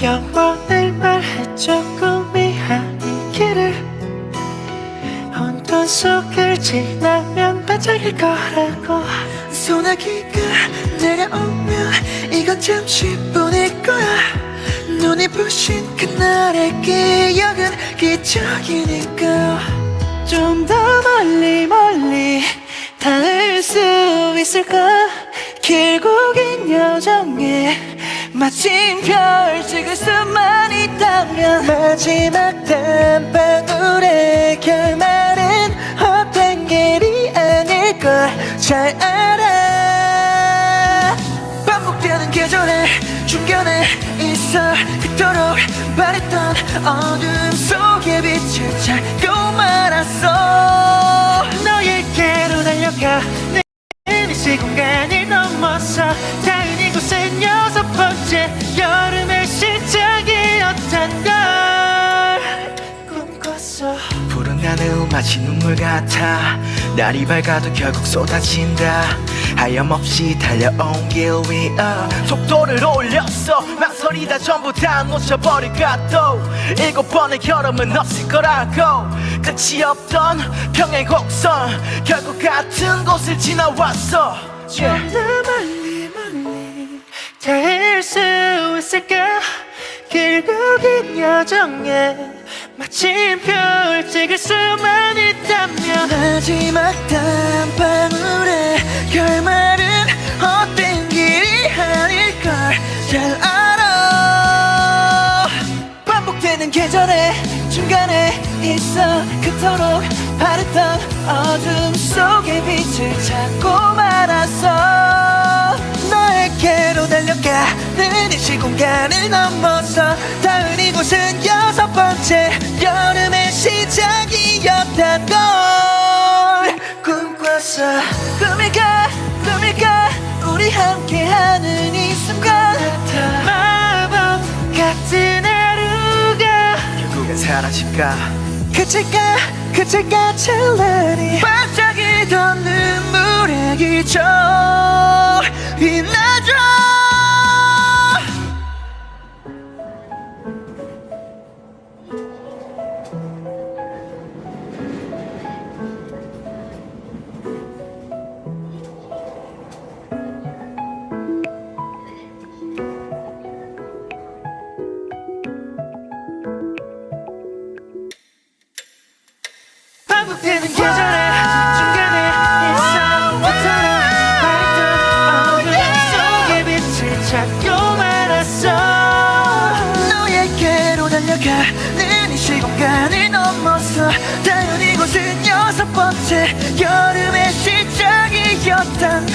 영원을 말해줘 꿈이 아니기를 혼돈 속을 지나면 반짝일 거라고. 소나기가 내려오면 이건 잠시뿐일 거야. 눈이 부신 그날의 기억은 기적이니까. 좀 더 멀리 멀리 닿을 수 있을까? 길고 긴 여정에 마침표 찍을 수만 있다면 마지막 단방울의 결말은 헛된 길이 아닐 걸 잘 알아. 반복되는 계절의 중간에 있어 그토록 바랬던 어둠 속에 빛을 찾고 말았어. 너에게로 달려가 이 시공간을 넘어서 이곳은 여섯 번째 여름의 시작이었단 걸 꿈꿨어. 푸른 하늘 마치 눈물 같아. 날이 밝아도 결국 쏟아진다. 하염없이 달려온 길 위어 속도를 올렸어. 망설이다 전부 다 놓쳐버릴까 또. 일곱 번의 여름은 없을 거라고. 끝이 없던 평행 곡선. 결국 같은 곳을 지나왔어. yeah. 있을까? 길고 긴 여정에 마침표를 찍을 수만 있다면. 마지막 단방울의 결말은 헛된 길이 아닐걸 잘 알아. 반복되는 계절의 중간에 있어 그토록 바랬던 어둠 속에 빛을 찾고 말 시공간을 넘어서 닿은 이곳은 여섯 번째 여름의 시작이었단 걸. 꿈꿨어 꿈일까? 꿈일까? 우리 함께하는 이 순간. 마법 같은 하루가 결국엔 사라질까? 그칠까? 그칠까? 찬란히 반복되는 계절의 중간에 그토록 밝던 어둠 속에 빛을 찾고 말았어. 너에게로 달려가는 이 시공간을 넘어서 닿은 이곳은 여섯 번째 여름의 시작이었단 걸